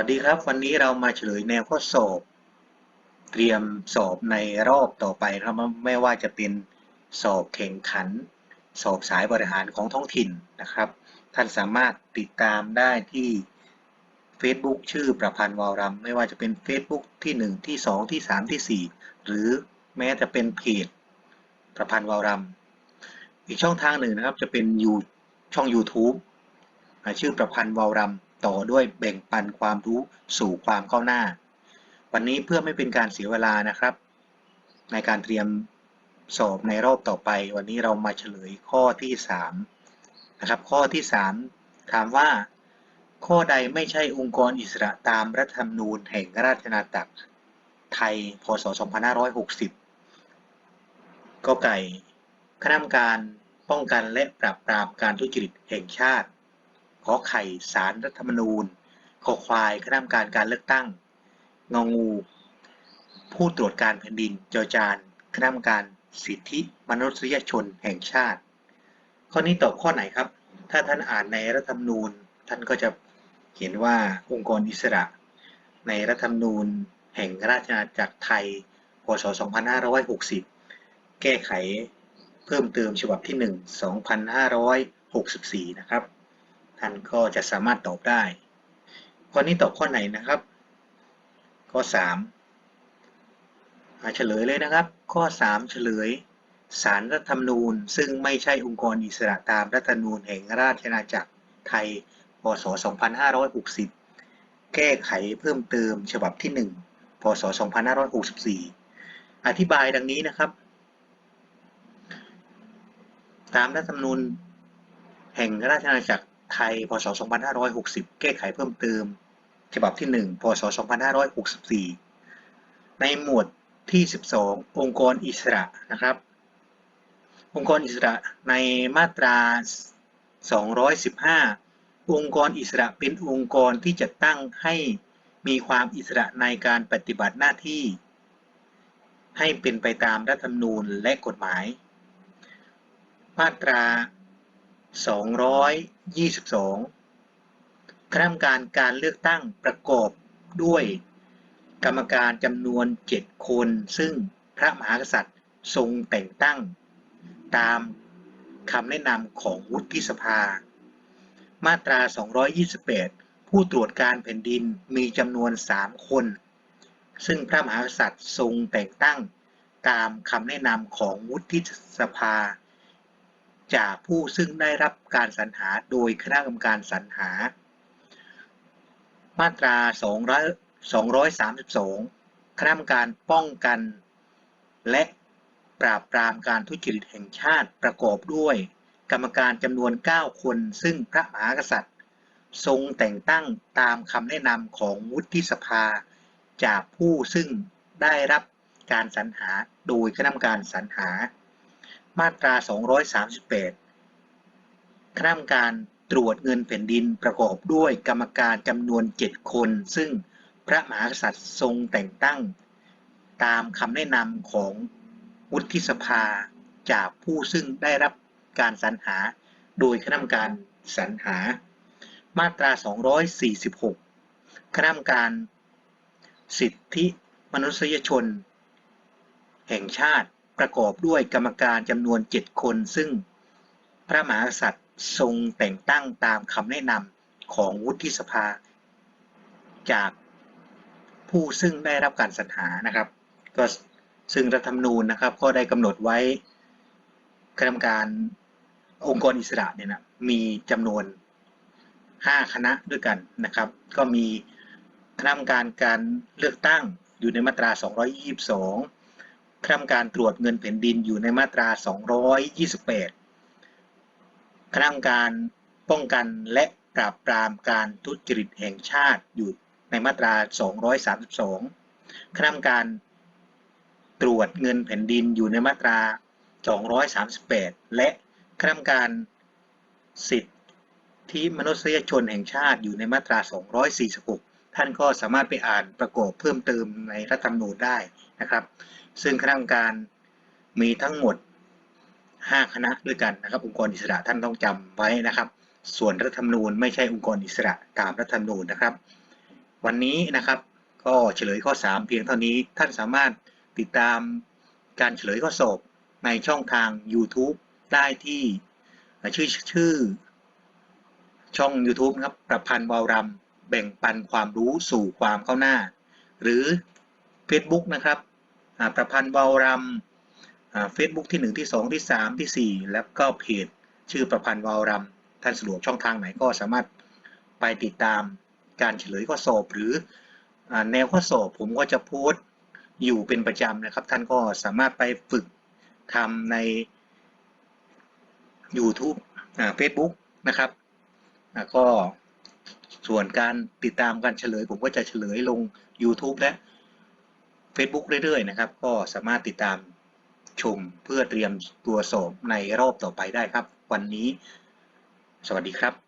วัสดีครับ วันนี้เรามาเฉลยแนวข้อสอบ เตรียมสอบในรอบต่อไปครับไม่ว่าจะเป็นสอบแข่งขัน สอบสายบริหารของท้องถิ่นนะครับ ท่านสามารถติดตามได้ที่ Facebook ชื่อประพันธ์วาวรำไม่ว่าจะเป็น Facebook ที่ 1 ที่ 2 ที่ 3 ที่ 4 หรือแม้จะเป็นเพจประพันธ์วาวรำอีกช่องทางหนึ่งนะครับจะเป็นยูช่อง YouTube ชื่อประพันธ์วาวรำ ต่อด้วยแบ่งปันความรู้สู่ความก้าวหน้า วันนี้เพื่อไม่เป็นการเสียเวลานะครับ ในการเตรียมสอบในรอบต่อไป วันนี้เรามาเฉลยข้อที่3นะครับข้อที่ 3 ถามว่า ข้อใดไม่ใช่องค์กรอิสระตามรัฐธรรมนูญแห่งราชอาณาจักรไทย พศ 2560 ก็ไก่คณะกรรมการป้องกันและปราบปรามการทุจริตแห่งชาติ ขอไข่สารรัฐธรรมนูญ ขอควายคณะกรรมการการเลือกตั้ง งองู ผู้ตรวจการแผ่นดินจอจานคณะกรรมการสิทธิมนุษยชนแห่งชาติ ข้อนี้ตอบข้อไหนครับ ถ้าท่านอ่านในรัฐธรรมนูญ ท่านก็จะเห็นว่าองค์กรอิสระ ในรัฐธรรมนูญ แห่งราชอาณาจักรไทย พศ 2560 แก้ไขเพิ่มเติมฉบับที่ 1 2564 นะครับ ท่านก็จะสามารถตอบได้ ข้อนี้ตอบข้อไหนนะครับ ข้อ3มาเฉลยเลยนะครับ ข้อ 3 เฉลยสารรัฐธรรมนูญ ซึ่งไม่ใช่องค์กรอิสระตามรัฐธรรมนูญแห่งราชอาณาจักรไทย พศ 2560 แก้ไขเพิ่มเติมฉบับที่ 1 พศ 2564 อธิบายดังนี้นะครับ ตามรัฐธรรมนูญแห่งราชอาณาจักร ไทย พศ 2560 แก้ไขเพิ่มเติม ฉบับที่ 1 พศ 2564 ในหมวดที่ 12 องค์กรอิสระนะครับ องค์กรอิสระในมาตรา 215 องค์กรอิสระเป็นองค์กรที่จะตั้งให้มีความอิสระในการปฏิบัติหน้าที่ ให้เป็นไปตามรัฐธรรมนูญและกฎหมาย มาตรา 222 คณะกรรมการการเลือกตั้งประกอบด้วย กรรมการจำนวน 7 คน ซึ่งพระมหากษัตริย์ทรงแต่งตั้ง ตามคำแนะนำของวุฒิสภา มาตรา 228 ผู้ตรวจการแผ่นดินมีจำนวน 3 คน ซึ่งพระมหากษัตริย์ทรงแต่งตั้งตามคำแนะนำของวุฒิสภา จากผู้ซึ่งได้รับการสรรหาโดยคณะกรรมการสรรหา มาตรา 232 คณะกรรมการป้องกัน และปราบปรามการทุจริตแห่งชาติประกอบด้วย กรรมการจำนวน 9 คน ซึ่งพระมหากษัตริย์ ทรงแต่งตั้งตามคำแนะนำของวุฒิสภา จากผู้ซึ่งได้รับการสรรหาโดยคณะกรรมการสรรหา มาตรา 238 คณะกรรมการตรวจเงินแผ่นดินประกอบด้วยกรรมการจำนวน 7 คน ซึ่งพระมหากษัตริย์ทรงแต่งตั้ง ตามคำแนะนำของวุฒิสภาจากผู้ซึ่งได้รับการสรรหาโดยคณะกรรมการสรรหา มาตรา 246 คณะกรรมการสิทธิมนุษยชน แห่งชาติ ประกอบด้วยกรรมการจำนวน7คน ซึ่งพระมหากษัตริย์ทรงแต่งตั้งตามคำแนะนำของวุฒิสภา จากผู้ซึ่งได้รับการสรรหานะครับ ก็ซึ่งรัฐธรรมนูญนะครับ ก็ได้กำหนดไว้คณะกรรมการองค์กรอิสระเนี่ยนะมีจำนวน 5 คณะด้วยกันนะครับ ก็มีคณะกรรมการการเลือกตั้งอยู่ในมาตรา 222 คณะกรรมการตรวจเงินแผ่นดินอยู่ในมาตรา 228คณะกรรมการป้องกันและปราบปรามการทุจริตแห่งชาติอยู่ในมาตรา 232คณะกรรมการตรวจเงินแผ่นดินอยู่ในมาตรา 238 และคณะกรรมการสิทธิมนุษยชนแห่งชาติอยู่ในมาตรา 246 ท่านก็สามารถไปอ่านประกอบเพิ่มเติมในรัฐธรรมนูญได้นะครับ ซึ่งคณะกรรมการมีทั้งหมด 5 คณะด้วยกันนะครับ องค์กรอิสระท่านต้องจำไว้นะครับ ส่วนรัฐธรรมนูญไม่ใช่องค์กรอิสระตามรัฐธรรมนูญนะครับ วันนี้นะครับก็เฉลยข้อ 3 เพียงเท่านี้ท่านสามารถติดตามการเฉลยข้อสอบในช่องทาง YouTube ได้ที่ชื่อชื่อช่อง YouTube นะครับประพันธ์วาวรำแบ่งปันความรู้สู่ความก้าหน้า หรือ Facebook นะครับ ประพันธ์เวารำเฟซบุ๊กที่ 1 ที่ 2 ที่ 3 ที่ 4 แล้วก็เพจชื่อประพันธ์เวารำท่านสะดวกช่องทางไหนก็สามารถไปติดตามการเฉลยข้อสอบหรืออาแนวข้อสอบผมก็จะโพสต์อยู่เป็นประจำนะครับ ท่านก็สามารถไปฝึกทำใน YouTube อ่า Facebook นะครับก็ส่วนการติดตามการเฉลย ผมก็จะเฉลยลง YouTube และ Facebook เรื่อยๆนะครับ ก็สามารถติดตามชมเพื่อเตรียมตัวสอบในรอบต่อไปได้ครับ วันนี้ สวัสดีครับ